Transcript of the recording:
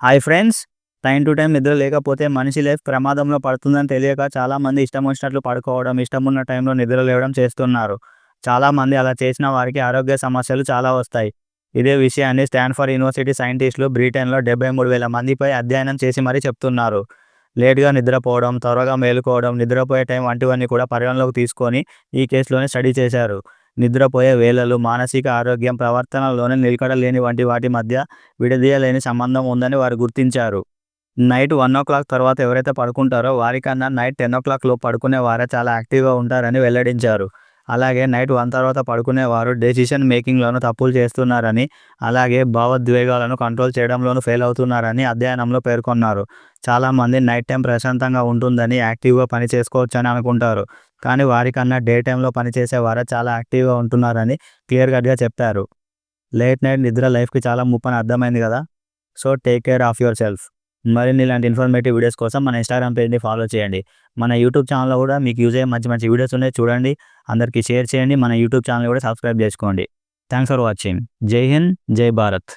Hi friends time to time నిద్ర లేకపోతే మనిషి లైఫ్ ప్రమాదంలో పడుతుందని తెలియక చాలామంది ఇష్టం వచ్చినట్లు పడుకోవడం ఇష్టం ఉన్న టైంలో నిద్ర లేవడం చేస్తున్నారు. చాలామంది అలా చేసిన వారికి ఆరోగ్య సమస్యలు చాలా వస్తాయి. ఇదే విషయాన్ని స్టాన్ఫర్డ్ యూనివర్సిటీ సైంటిస్టులు బ్రిటన్లో డెబ్బై మూడు వేల మందిపై అధ్యయనం చేసి మరీ చెప్తున్నారు. లేట్గా నిద్రపోవడం త్వరగా మేలుకోవడం నిద్రపోయే టైం వంటివన్నీ కూడా పరిగణలోకి తీసుకొని ఈ కేసులోనే స్టడీ చేశారు. నిద్రపోయే వేళలు మానసిక ఆరోగ్యం ప్రవర్తనలోనే నిలకడ లేని వంటి వాటి మధ్య విడదీయలేని సంబంధం ఉందని వారు గుర్తించారు. నైట్ వన్ ఓ క్లాక్ తర్వాత ఎవరైతే పడుకుంటారో వారికన్నా నైట్ టెన్ ఓ క్లాక్లో పడుకునే వారే చాలా యాక్టివ్గా ఉంటారని వెల్లడించారు. అలాగే నైట్ వన్ తర్వాత పడుకునేవారు డెసిషన్ మేకింగ్లోనూ తప్పులు చేస్తున్నారని అలాగే భావోద్వేగాలను కంట్రోల్ చేయడంలోనూ ఫెయిల్ అవుతున్నారని అధ్యయనంలో పేర్కొన్నారు. చాలామంది నైట్ టైం ప్రశాంతంగా ఉంటుందని యాక్టివ్గా పని చేసుకోవచ్చని అనుకుంటారు కానీ వారికన్నా డే టైంలో పనిచేసేవారే చాలా యాక్టివ్గా ఉంటున్నారని క్లియర్ కట్గా చెప్పారు. లేట్ నైట్ నిద్ర లైఫ్కి చాలా ముప్పని అర్థమైంది కదా? So take care of yourself. మరిన్ని ఇలాంటి ఇన్ఫర్మేటివ్ వీడియోస్ కోసం మన ఇన్స్టాగ్రామ్ పేజ్ని ఫాలో చేయండి. మన యూట్యూబ్ ఛానల్లో కూడా మీకు యూజ్ అయ్యే మంచి మంచి వీడియోస్ ఉన్నాయి చూడండి. అందరికీ షేర్ చేయండి. మన యూట్యూబ్ ఛానల్ కూడా సబ్స్క్రైబ్ చేసుకోండి. థ్యాంక్స్ ఫర్ వాచింగ్ జై హింద్ జై భారత్